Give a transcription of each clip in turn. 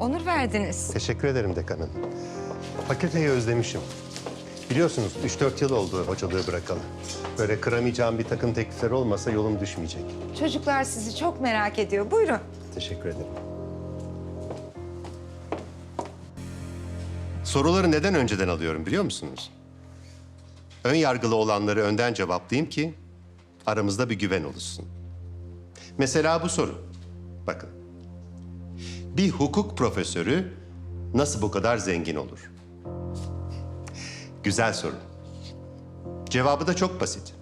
onur verdiniz. Teşekkür ederim dekanım. Fakülteyi özlemişim. Biliyorsunuz 3-4 yıl oldu hocalığı bırakalı. Böyle kıramayacağım bir takım teklifler olmasa yolum düşmeyecek. Çocuklar sizi çok merak ediyor. Buyurun. Teşekkür ederim. Soruları neden önceden alıyorum biliyor musunuz? Ön yargılı olanları önden cevaplayayım ki aramızda bir güven oluşsun. Mesela bu soru. Bakın. Bir hukuk profesörü nasıl bu kadar zengin olur? Güzel soru. Cevabı da çok basit.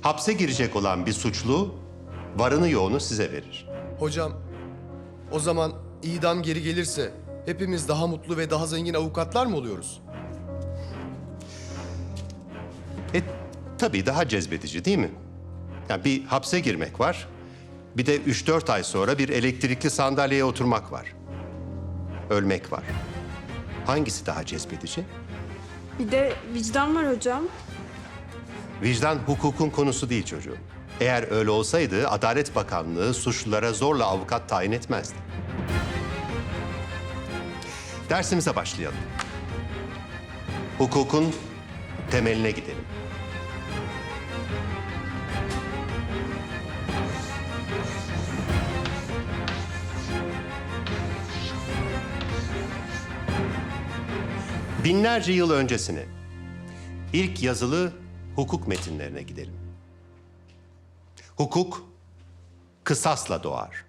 Hapse girecek olan bir suçlu varını yoğunu size verir. Hocam, o zaman idam geri gelirse hepimiz daha mutlu ve daha zengin avukatlar mı oluyoruz? E tabii daha cezbedici değil mi? Yani bir hapse girmek var. Bir de 3-4 ay sonra bir elektrikli sandalyeye oturmak var. Ölmek var. Hangisi daha cezbedici? Bir de vicdan var hocam. Vicdan hukukun konusu değil çocuğum. Eğer öyle olsaydı Adalet Bakanlığı suçlulara zorla avukat tayin etmezdi. Dersimize başlayalım. Hukukun temeline gidelim. Binlerce yıl öncesine İlk yazılı hukuk metinlerine gidelim. Hukuk kısasla doğar.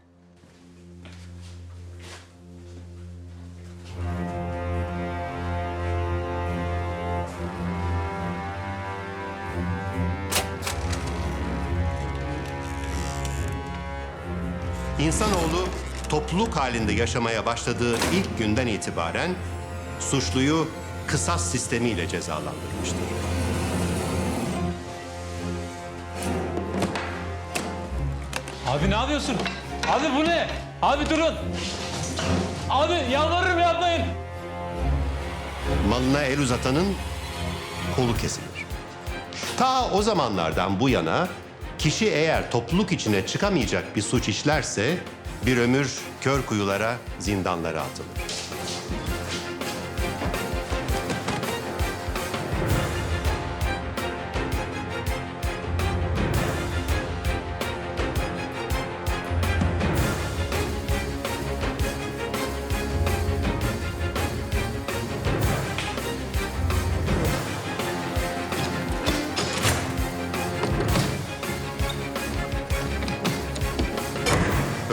İnsanoğlu topluluk halinde yaşamaya başladığı ilk günden itibaren suçluyu kısas sistemiyle cezalandırmıştır. Abi ne yapıyorsun? Abi bu ne? Abi durun. Abi yalvarırım yapmayın. malına el uzatanın kolu kesilir. Ta o zamanlardan bu yana kişi eğer topluluk içine çıkamayacak bir suç işlerse bir ömür kör kuyulara, zindanlara atılır.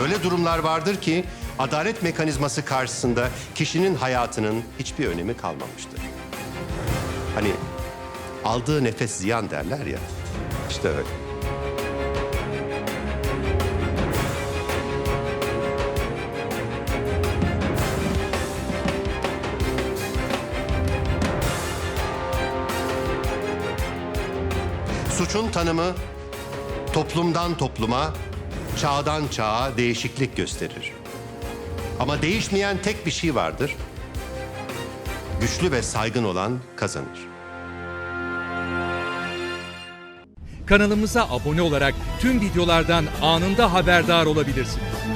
Öyle durumlar vardır ki adalet mekanizması karşısında kişinin hayatının hiçbir önemi kalmamıştır. Hani aldığı nefes ziyan derler ya. İşte öyle. Suçun tanımı toplumdan topluma, çağdan çağa değişiklik gösterir. Ama değişmeyen tek bir şey vardır. Güçlü ve saygın olan kazanır. Kanalımıza abone olarak tüm videolardan anında haberdar olabilirsiniz.